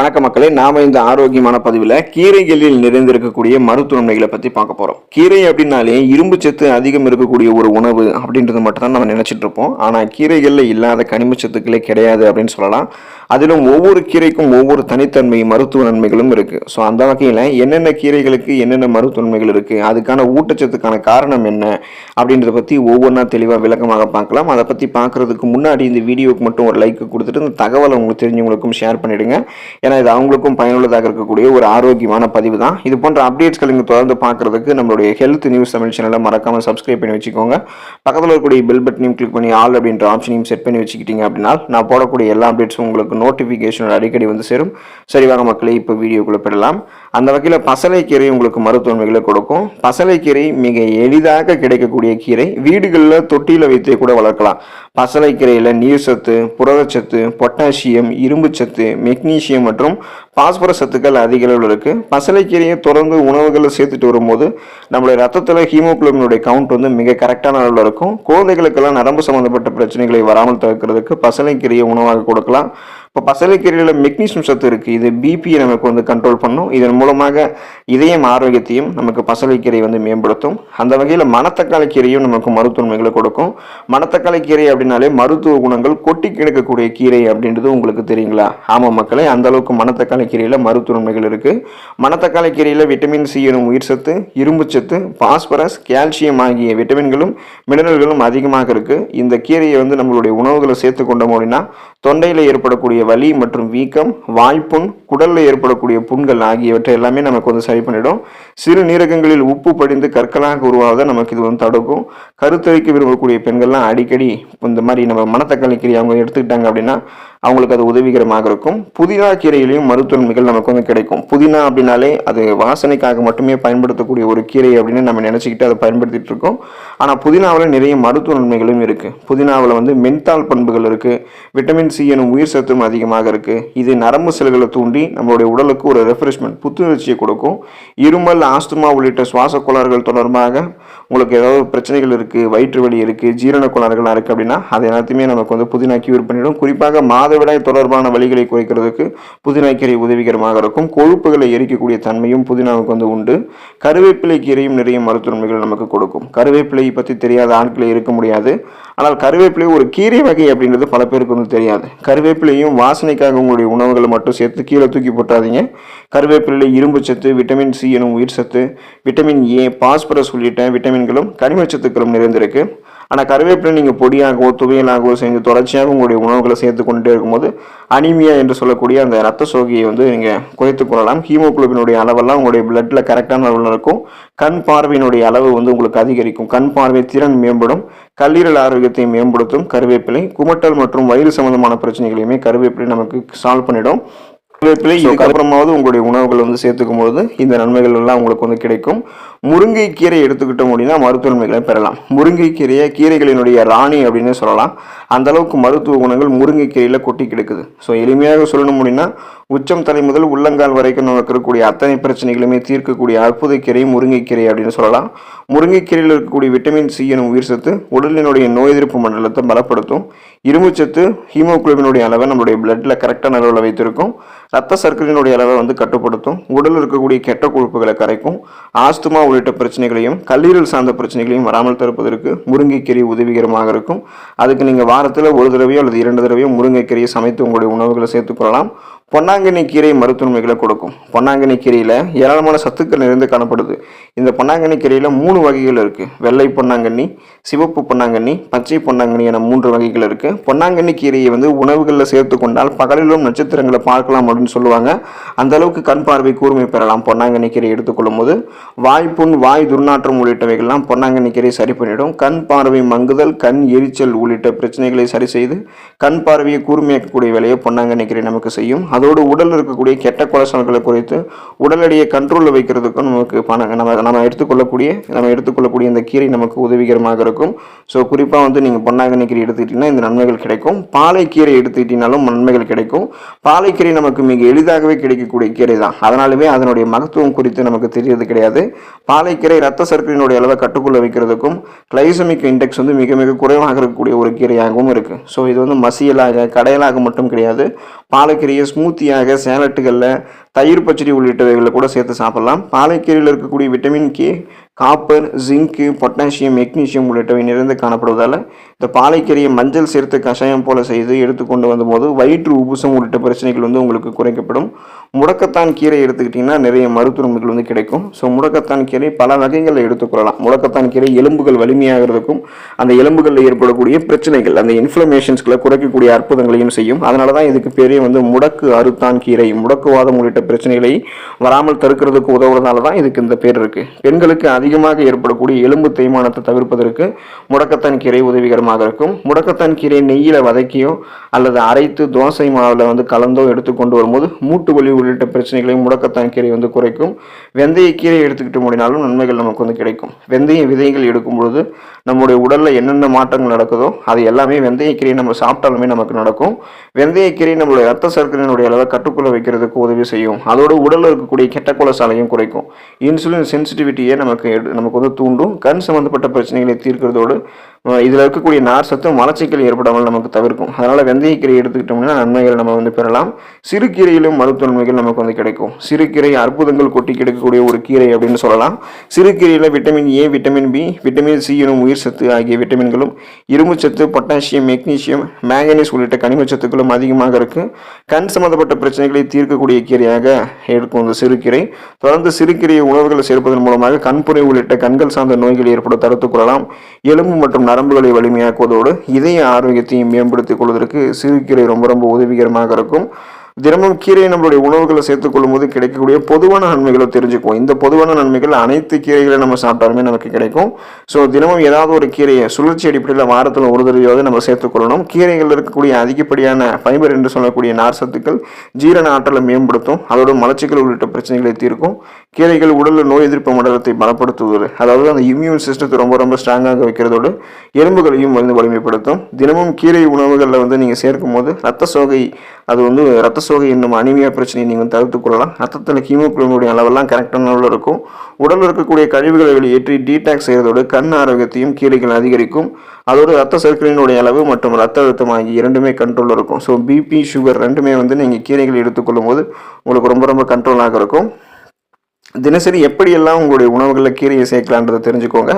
வணக்க மக்களே நாம இந்த ஆரோக்கியமான பதிவில் கீரைகளில் நிறைந்திருக்கக்கூடிய மருத்துவ நன்மைகளை பற்றி பார்க்க போகிறோம் கீரை அப்படின்னாலே இரும்பு சத்து அதிகம் இருக்கக்கூடிய ஒரு உணவு அப்படின்றது மட்டும் தான் நம்ம நினைச்சிட்டு இருப்போம். ஆனால் கீரைகளில் இல்லாத கனிம சத்துக்களே கிடையாது அப்படின்னு சொல்லலாம். அதிலும் ஒவ்வொரு கீரைக்கும் ஒவ்வொரு தனித்தன்மை மருத்துவ நன்மைகளும் இருக்குது ஸோ அந்த வகையில் என்னென்ன கீரைகளுக்கு என்னென்ன மருத்துவ நன்மைகள் இருக்குது அதுக்கான ஊட்டச்சத்துக்கான காரணம் என்ன அப்படின்றத பற்றி ஒவ்வொன்றா தெளிவாக விளக்கமாக பார்க்கலாம். அதை பற்றி பார்க்குறதுக்கு முன்னாடி இந்த வீடியோக்கு மட்டும் ஒரு லைக் கொடுத்துட்டு இந்த தகவலை உங்களுக்கு தெரிஞ்சவங்களுக்கும் ஷேர் பண்ணிவிடுங்க ஏன்னா இது அவங்களுக்கும் பயனுள்ளதாக இருக்கக்கூடிய ஒரு ஆரோக்கியமான பதிவு தான். இது போன்ற அப்டேட்ஸ்கள் நீங்கள் தொடர்ந்து பார்க்குறதுக்கு நம்மளுடைய ஹெல்த் நியூஸ் தமிழ் சேனலை மறக்காமல் சப்ஸ்கிரைப் பண்ணி வச்சுக்கோங்க. பக்கத்தில் இருக்கக்கூடிய பெல் பட்டனையும் கிளிக் பண்ணி ஆல் அப்படின்ற ஆப்ஷனையும் செட் பண்ணி வச்சுக்கிட்டீங்க அப்படின்னா நான் போடக்கூடிய எல்லா அப்டேட்ஸும் உங்களுக்கு நோட்டிஃபிகேஷன் அடிக்கடி வந்து சேரும். சரி வாங்க மக்களே இப்போ வீடியோக்குள்ளே பெறலாம் அந்த வகையில் பசலைக்கீரை உங்களுக்கு மருத்துவமைகளை கொடுக்கும். பசலைக்கீரை மிக எளிதாக கிடைக்கக்கூடிய கீரை. வீடுகளில் தொட்டியில் வைத்தே கூட வளர்க்கலாம். பசலைக்கீரையில் நீர் சத்து புரதச்சத்து பொட்டாசியம் இரும்புச்சத்து மெக்னீசியம் மற்றும் பாஸ்பரஸ் சத்துக்கள் அதிக அளவில் இருக்குது பசலைக்கீரையை தொடர்ந்து உணவுகளில் சேர்த்துட்டு வரும்போது நம்மளுடைய ரத்தத்தில் ஹீமோக்ளோபினுடைய கவுண்ட் வந்து மிக கரெக்டான அளவில் இருக்கும். குழந்தைகளுக்கெல்லாம் நரம்பு சம்மந்தப்பட்ட பிரச்சனைகளை வராமல் தவிர்க்கிறதுக்கு பசலைக்கீரையை உணவாக கொடுக்கலாம். இப்போ பசலைக்கீரையில் மெக்னீசியம் சத்து இருக்குது இது பிபியை நமக்கு வந்து கண்ட்ரோல் பண்ணும். இதன் மூலமாக இதயம் ஆரோக்கியத்தையும் நமக்கு பசலைக்கீரை வந்து மேம்படுத்தும். அந்த வகையில் மணத்தக்காளி கீரையும் நமக்கு மருத்துவமைகளை கொடுக்கும். மணத்தக்காளி கீரை அப்படின்னாலே மருத்துவ குணங்கள் கொட்டி கிடக்கக்கூடிய கீரை அப்படின்றது உங்களுக்கு தெரியுங்களா? ஆமாம் மக்களே அந்த அளவுக்கு மணத்தக்காளி கீரையில் மருத்துவன்மைகள் இருக்குது மணத்தக்காளி கீரையில் விட்டமின் சி எனும் உயிர் சத்து இரும்பு சத்து பாஸ்பரஸ் கால்சியம் ஆகிய விட்டமின்களும் மினரல்களும் அதிகமாக இருக்குது இந்த கீரையை வந்து நம்மளுடைய உணவுகளை சேர்த்து கொண்டோம் அப்படின்னா தொண்டையில் ஏற்படக்கூடிய வலி மற்றும் வீக்கம் வாய்ப்புண் குடலில் ஏற்படக்கூடிய புண்கள் ஆகியவற்றை எல்லாமே நமக்கு வந்து சரி பண்ணிடும். சிறு நீரகங்களில் உப்பு படிந்து கற்களாக உருவாவதை நமக்கு இது வந்து தடுக்கும். கருத்தரிக்க விரும்பக்கூடிய பெண்கள்லாம் அடிக்கடி இந்த மாதிரி நம்ம மணத்தக்காளி கீரை அவங்க எடுத்துக்கிட்டாங்க அப்படின்னா அவங்களுக்கு அது உதவிகரமாக இருக்கும். புதினா கீரையிலையும் மருத்துவன்மைகள் நமக்கு வந்து கிடைக்கும். புதினா அப்படின்னாலே அது வாசனைக்காக மட்டுமே பயன்படுத்தக்கூடிய ஒரு கீரை அப்படின்னு நம்ம நினச்சிக்கிட்டு அதை பயன்படுத்திட்டு இருக்கோம். ஆனால் புதினாவில் நிறைய மருத்துவ நன்மைகளும் இருக்குது புதினாவில் வந்து மென்தால் பண்புகள் இருக்குது விட்டமின் சி எனும் உயிர் சத்தும் அதிகமாக இருக்குது இது நரம்பு செல்களை தூண்டி நம்மளுடைய உடலுக்கு ஒரு ரெஃப்ரெஷ்மெண்ட் புத்துணர்ச்சியை கொடுக்கும். இருமல் ஆஸ்துமா உள்ளிட்ட சுவாச கோளாறுகள் தொடர்பாக உங்களுக்கு ஏதாவது பிரச்சனைகள் இருக்குது வயிற்று வலி இருக்குது ஜீரண கோளாறுகளாக இருக்குது அப்படின்னா அது எல்லாத்தையுமே நமக்கு வந்து புதினா கியூர் பண்ணிடும். குறிப்பாக மாதவிடாய் தொடர்பான வலிகளை குறைக்கிறதுக்கு புதினா கீரை உதவிகரமாக இருக்கும். கொழுப்புகளை எரிக்கக்கூடிய தன்மையும் புதினாவுக்கு வந்து உண்டு. கருவேப்பிலை கீரையும் நிறைய மருத்துவமைகள் நமக்கு கொடுக்கும். கருவேப்பிலை பற்றி தெரியாத ஆட்களே இருக்க முடியாது. ஆனால் கருவேப்பிலை ஒரு கீரை வகை அப்படின்றது பல பேருக்கு வந்து தெரியாது. கருவேப்பிலையும் வாசனைக்காக உங்களுடைய உணவுகளை மட்டும் சேர்த்து கீழே தூக்கி போட்டாதீங்க. கருவேப்பிலையில் இரும்பு சத்து விட்டமின் சி எனும் உயிர் சத்து விட்டமின் ஏ பாஸ்பரஸ் உள்ளிட்ட விட்டமின்களும் கனிமச்சத்துக்களும் நிறைந்திருக்கு. ஆனால் கருவேப்பிலை நீங்கள் பொடியாகவோ துவையலாகவோ செஞ்சு தொடர்ச்சியாக உங்களுடைய உணவுகளை சேர்த்து கொண்டே இருக்கும்போது அனிமியா என்று சொல்லக்கூடிய அந்த ரத்த சோகையை வந்து நீங்கள் குறைத்து கொள்ளலாம். ஹீமோகுளோபினுடைய அளவெல்லாம் உங்களுடைய பிளட்டில் கரெக்டான அளவில் இருக்கும். கண் பார்வையினுடைய அளவு வந்து உங்களுக்கு அதிகரிக்கும். கண் பார்வை திறன் மேம்படும். கல்லீரல் ஆரோக்கியத்தை மேம்படுத்தும். கருவேப்பிலை குமட்டல் மற்றும் வயிறு சம்பந்தமான பிரச்சனைகளையுமே கருவேப்பிலை நமக்கு சால்வ் பண்ணிடும். வேப்பிலை இதுக்கப்புறமாவது உங்களுடைய உணவுகள் வந்து சேர்த்துக்கும் பொழுது இந்த நன்மைகள் எல்லாம் உங்களுக்கு வந்து கிடைக்கும். முருங்கை கீரை எடுத்துக்கிட்டோம் அப்படின்னா மருத்துவ நன்மைகளை பெறலாம். முருங்கை கீரையை கீரைகளினுடைய ராணி அப்படின்னு சொல்லலாம். அந்த அளவுக்கு மருத்துவ குணங்கள் முருங்கை கீரையில் கொட்டி கிடக்குது. ஸோ எளிமையாக சொல்லணும் அப்படின்னா உச்சம் தலை முதல் உள்ளங்கால் வரைக்கும் நமக்கு இருக்கக்கூடிய அத்தனை பிரச்சனைகளுமே தீர்க்கக்கூடிய அற்புத கீரை முருங்கைக்கீரை அப்படின்னு சொல்லலாம். முருங்கைக்கீரையில் இருக்கக்கூடிய விட்டமின் சி எனும் உயிர் சத்து உடலினுடைய நோய் எதிர்ப்பு மண்டலத்தை பலப்படுத்தும். இரும்புச்சத்து ஹீமோகுளோபினுடைய அளவை நம்மளுடைய பிளட்டில் கரெக்டான அளவில் வைத்திருக்கும். ரத்த சர்க்கரையினுடைய அளவை வந்து கட்டுப்படுத்தும். உடலில் இருக்கக்கூடிய கெட்ட கொழுப்புகளை கரைக்கும். ஆஸ்துமா உள்ளிட்ட பிரச்சனைகளையும் கல்லீரல் சார்ந்த பிரச்சனைகளையும் வராமல் தடுப்பதற்கு முருங்கைக்கீரை உதவிகரமாக இருக்கும். அதுக்கு நீங்கள் வாரத்தில் ஒரு தடவையோ அல்லது இரண்டு தடவையோ முருங்கைக்கீரையை சமைத்து உங்களுடைய உணவுகளை சேர்த்துக்கொள்ளலாம் பொன்னாங்கண்ணி கீரை மருத்துவமைகளை கொடுக்கும். பொன்னாங்கண்ணி கீரையில் ஏராளமான சத்துக்கள் நிறைந்து காணப்படுது. இந்த பொன்னாங்கண்ணி கீரையில் மூணு வகைகள் இருக்குது வெள்ளை பொன்னாங்கண்ணி சிவப்பு பொன்னாங்கண்ணி பச்சை பொன்னாங்கண்ணி என மூன்று வகைகள் இருக்குது பொன்னாங்கண்ணி கீரையை வந்து உணவுகளில் சேர்த்து கொண்டால் பகலிலும் நட்சத்திரங்களை பார்க்கலாம் அப்படின்னு சொல்லுவாங்க. அந்த அளவுக்கு கண் பார்வை கூர்மை பெறலாம். பொன்னாங்கண்ணி கீரை எடுத்துக்கொள்ளும் போது வாய்ப்புண் வாய் துர்நாற்றம் உள்ளிட்டவைகள்லாம் பொன்னாங்கண்ணி கீரை சரி பண்ணிடும். கண் பார்வை மங்குதல் கண் எரிச்சல் உள்ளிட்ட பிரச்சனைகளை சரி செய்து கண் பார்வையை கூர்மையாக்கக்கூடிய வேலையை பொன்னாங்கண்ணி கீரை நமக்கு செய்யும். அதோடு உடலில் இருக்கக்கூடிய கெட்ட கொலஸ்ட்ரால்களை குறைத்து உடல் எடையை கண்ட்ரோலில் வைக்கிறதுக்கும் நமக்கு பணம் நம்ம நம்ம எடுத்துக்கொள்ளக்கூடிய நம்ம எடுத்துக்கொள்ளக்கூடிய இந்த கீரை நமக்கு உதவிகரமாக இருக்கும். ஸோ குறிப்பாக வந்து நீங்கள் பொன்னாங்கண்ணி கீரை எடுத்துக்கிட்டிங்கன்னா இந்த நன்மைகள் கிடைக்கும். பாலைக்கீரை எடுத்துக்கிட்டிங்கனாலும் நன்மைகள் கிடைக்கும். பாலைக்கீரை நமக்கு மிக எளிதாகவே கிடைக்கக்கூடிய கீரை தான். அதனாலுமே அதனுடைய மகத்துவம் குறித்து நமக்கு தெரியறது கிடையாது. பாலைக்கீரை ரத்த சர்க்கரையினுடைய அளவை கட்டுக்குள்ள வைக்கிறதுக்கும் கிளைசமிக் இண்டெக்ஸ் வந்து மிக மிக குறைவாக இருக்கக்கூடிய ஒரு கீரையாகவும் இருக்குது ஸோ இது வந்து மசியலாக கடையலாக மட்டும் கிடையாது. பாலைக்கீரையை ஸ்மூத் ஸ்மூத்தியாக சேலட்டுகளில் தயிர் பச்சடி உள்ளிட்டவைகளை கூட சேர்த்து சாப்பிடலாம். பாலைக்கீரையில் இருக்கக்கூடிய vitamin K copper zinc potassium magnesium உள்ளிட்டவை நிறைந்து காணப்படுவதால் இந்த பாலைக்கீரையை மஞ்சள் சேர்த்து கஷாயம் போல செய்து எடுத்துக்கொண்டு வந்தபோது வயிற்று உபுசம் உள்ளிட்ட பிரச்சனைகள் வந்து உங்களுக்கு குறைக்கப்படும். முடக்கத்தான் கீரை எடுத்துக்கிட்டிங்கன்னா நிறைய மருத்துவமைகள் வந்து கிடைக்கும். ஸோ முடக்கத்தான் கீரை பல வகைகளில் எடுத்துக்கொள்ளலாம் முடக்கத்தான் கீரை எலும்புகள் வலிமையாகிறதுக்கும் அந்த எலும்புகளில் ஏற்படக்கூடிய பிரச்சனைகள் அந்த இன்ஃப்ளமேஷன்ஸ்களை குறைக்கக்கூடிய அற்புதங்களையும் செய்யும். அதனால தான் இதுக்கு பேரே வந்து முடக்கு அறுத்தான் கீரை முடக்குவாதம் உள்ளிட்ட பிரச்சனைகளை வராமல் தடுக்கிறதுக்கு உதவுறதுனால தான் இதுக்கு இந்த பேர் இருக்குது பெண்களுக்கு அதிகமாக ஏற்படக்கூடிய எலும்பு தேய்மானத்தை தவிர்ப்பதற்கு முடக்கத்தான் கீரை உதவிகரமாக இருக்கும். முடக்கத்தான் கீரை நெய்யில் வதக்கியோ அல்லது அரைத்து தோசை மாவில் வந்து கலந்தோ எடுத்துக்கொண்டு வரும்போது மூட்டு வலி உள்ளிட்ட பிரச்சனைகளையும் முடக்கத்தான் கீரை வந்து குறைக்கும். வெந்தய கீரை எடுத்துக்கிட்டு முடினாலும் நன்மைகள் நமக்கு வந்து கிடைக்கும். வெந்தய விதைகள் எடுக்கும் பொழுது நம்முடைய உடலில் என்னென்ன மாற்றங்கள் நடக்குதோ அது எல்லாமே வெந்தய கீரை நம்ம சாப்பிட்டாலுமே நமக்கு நடக்கும். வெந்தய கீரை நம்மளுடைய ரத்த சர்க்கரையினுடைய அளவை கட்டுக்குள்ள வைக்கிறதுக்கு உதவி செய்யும். அதோட உடலில் இருக்கக்கூடிய கெட்ட கொலசாலையும் குறைக்கும். இன்சுலின் சென்சிட்டிவிட்டியை நமக்கு நமக்கு வந்து தூண்டும். கண் சம்பந்தப்பட்ட பிரச்சனைகளை தீர்க்கிறதோடு இதில் இருக்கக்கூடிய நார் சத்து மலச்சிக்கல் ஏற்படாமல் நமக்கு தவிர்க்கும். அதனால் வெந்தயக்கீரை எடுத்துக்கிட்டோம்னா நன்மைகள் நம்ம வந்து பெறலாம். சிறுகீரையிலும் மருத்துவன்மைகள் நமக்கு வந்து கிடைக்கும். சிறுகீரை அற்புதங்கள் கொட்டி கிடைக்கக்கூடிய ஒரு கீரை அப்படின்னு சொல்லலாம். சிறுகீரையில் vitamin A vitamin B vitamin C எனும் உயிர் சத்து ஆகிய விட்டமின்களும் இரும்பு சத்து பொட்டாசியம் மெக்னீசியம் மேங்கனீஸ் உள்ளிட்ட கனிமச்சத்துக்களும் அதிகமாக இருக்குது கண் சம்மந்தப்பட்ட பிரச்சனைகளை தீர்க்கக்கூடிய கீரையாக இருக்கும் இந்த சிறுகீரை தொடர்ந்து சிறுகீரையை உணவுகளை சேர்ப்பதன் மூலமாக கண்புரை உள்ளிட்ட கண்கள் சார்ந்த நோய்கள் ஏற்பட தடுத்துக் கொள்ளலாம். எலும்பு மற்றும் நரம்புகளை வலிமையாக்குவதோடு இதய ஆரோக்கியத்தையும் மேம்படுத்திக் கொள்வதற்கு சிறுகீரை ரொம்ப ரொம்ப உதவிகரமாக இருக்கும். தினமும் கீரையை நம்மளுடைய உணவுகளை சேர்த்துக்கொள்ளும் போது கிடைக்கக்கூடிய பொதுவான நன்மைகளை தெரிஞ்சுக்குவோம். இந்த பொதுவான நன்மைகள் அனைத்து கீரைகளை நம்ம சாப்பிட்டாலுமே நமக்கு கிடைக்கும். ஸோ தினமும் ஏதாவது ஒரு கீரையை சுழற்சி அடிப்படையில் வாரத்தில் ஒரு தடவையாவது நம்ம சேர்த்துக்கொள்ளணும் கீரைகளில் இருக்கக்கூடிய அதிகப்படியான ஃபைபர் என்று சொல்லக்கூடிய நார் சத்துக்கள் ஜீரண ஆற்றலை மேம்படுத்தும். அதோட மலச்சிக்கல் உள்ளிட்ட பிரச்சனைகளை தீர்க்கும். கீரைகள் உடலில் நோய் எதிர்ப்பு மண்டலத்தை பலப்படுத்துவது அதாவது அந்த இம்யூன் சிஸ்டத்தை ரொம்ப ரொம்ப ஸ்ட்ராங்காக வைக்கிறதோடு எலும்புகளையும் வந்து வலிமைப்படுத்தும். தினமும் கீரை உணவுகளில் வந்து நீங்கள் சேர்க்கும் போது ரத்த சோகை அது வந்து ரத்த சோகை என்னும் அனிமியா பிரச்சனையை நீங்கள் தவிர்த்துக் கொள்ளலாம். ரத்தத்தில் ஹீமோக்ளோனுடைய அளவெல்லாம் கரெக்டான அளவில் இருக்கும். உடலில் இருக்கக்கூடிய கழிவுகளை வெளியேற்றி டீடாக்ஸ் செய்வதோடு கண் ஆரோக்கியத்தையும் கீரைகள் அதிகரிக்கும். அதோடு ரத்த சர்க்கரையினுடைய அளவு மற்றும் ரத்த அழுத்தம் ஆகிய இரண்டுமே கண்ட்ரோலில் இருக்கும். ஸோ பிபி சுகர் ரெண்டுமே வந்து நீங்கள் கீரைகள் எடுத்துக்கொள்ளும் போது உங்களுக்கு ரொம்ப ரொம்ப கண்ட்ரோலாக இருக்கும். தினசரி எப்படியெல்லாம் உங்களுடைய உணவுகளில் கீரையை சேர்க்கலான்றதை தெரிஞ்சுக்கோங்க.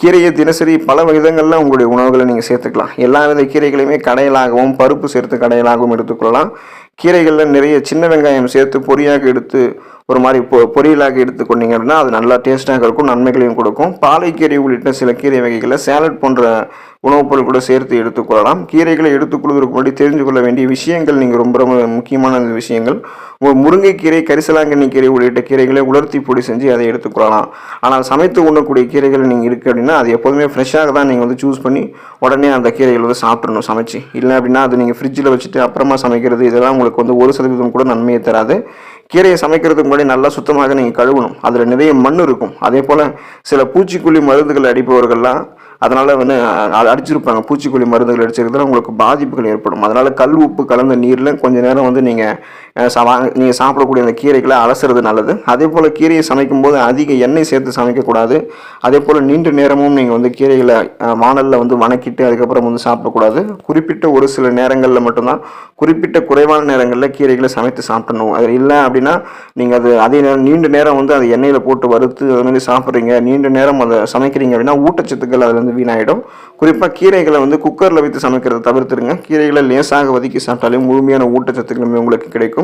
கீரையை தினசரி பல விதங்களில் உங்களுடைய உணவுகளை நீங்கள் சேர்த்துக்கலாம். எல்லா வித கீரைகளையுமே கடையலாகவும் பருப்பு சேர்த்து கடையலாகவும் எடுத்துக்கொள்ளலாம் கீரைகளில் நிறைய சின்ன வெங்காயம் சேர்த்து பொடியாக எடுத்து ஒரு மாதிரி பொ பொரியலாக எடுத்துக்கொண்டீங்க அப்படின்னா அது நல்லா டேஸ்ட்டாக இருக்கும் நன்மைகளையும் கொடுக்கும். பாலைக்கீரை உள்ளிட்ட சில கீரை வகைகளை சேலட் போன்ற உணவுப் பொருட்களோட சேர்த்து எடுத்துக்கொள்ளலாம் கீரைகளை எடுத்துக்கொள்வதற்கு முன்னாடி தெரிஞ்சு கொள்ள வேண்டிய விஷயங்கள் நீங்கள் ரொம்ப ரொம்ப முக்கியமான விஷயங்கள். ஒரு முருங்கைக்கீரை கரிசலாங்கண்ணி கீரை உள்ளிட்ட கீரைகளை உலர்த்தி பொடி செஞ்சு அதை எடுத்துக்கொள்ளலாம் ஆனால் சமைத்து உண்ணக்கூடிய கீரைகள் நீங்கள் இருக்குது அப்படின்னா அது எப்போதுமே ஃப்ரெஷ்ஷாக தான் நீங்கள் வந்து சூஸ் பண்ணி உடனே அந்த கீரைகள் வந்து சாப்பிடணும் சமைச்சு. இல்லை அப்படின்னா அது நீங்கள் ஃப்ரிட்ஜில் வச்சுட்டு அப்புறமா சமைக்கிறது இதெல்லாம் உங்களுக்கு வந்து ஒரு சதவீதம் கூட நன்மையை தராது. கீரையை சமைக்கிறதுக்கு முன்னாடி நல்லா சுத்தமாக நீங்கள் கழுவணும். அதில் நிறைய மண் இருக்கும். அதே போல் சில பூச்சிக்கொல்லி மருந்துகள் அடிப்பவர்கள்லாம் அதனால் வந்து அடிச்சிருப்பாங்க. பூச்சிக்கொல்லி மருந்துகள் அடிச்சிருக்கிறதுல உங்களுக்கு பாதிப்புகள் ஏற்படும். அதனால் கல் உப்பு கலந்த நீரில் கொஞ்ச நேரம் வந்து நீங்கள் நீங்கள் சாப்பிடக்கூடிய அந்த கீரைகளை அலசுறது நல்லது. அதே போல் கீரையை சமைக்கும் போது அதிக எண்ணெய் சேர்த்து சமைக்கக்கூடாது. அதே போல் நீண்ட நேரமும் நீங்கள் வந்து கீரைகளை வானலில் வந்து வணக்கிட்டு அதுக்கப்புறம் வந்து சாப்பிடக்கூடாது. குறிப்பிட்ட ஒரு சில நேரங்களில் மட்டும்தான் குறிப்பிட்ட குறைவான நேரங்களில் கீரைகளை சமைத்து சாப்பிடணும். அது இல்லை அப்படின்னா நீங்கள் அது அதே நேரம் நீண்ட நேரம் வந்து அதை எண்ணெயில் போட்டு வறுத்து அது மாதிரி சாப்பிட்றீங்க நீண்ட நேரம் அதை சமைக்கிறீங்க அப்படின்னா ஊட்டச்சத்துக்கள் அதுலேருந்து வீணாகிடும் வீணாயிடும். குறிப்பாக கீரைகளை வந்து குக்கரில் வைத்து சமைக்கிறத தவிர்த்துருங்க. கீரைகளை லேசாக வதக்கி சாப்பிட்டாலே முழுமையான ஊட்டச்சத்துக்களுமே உங்களுக்கு கிடைக்கும்.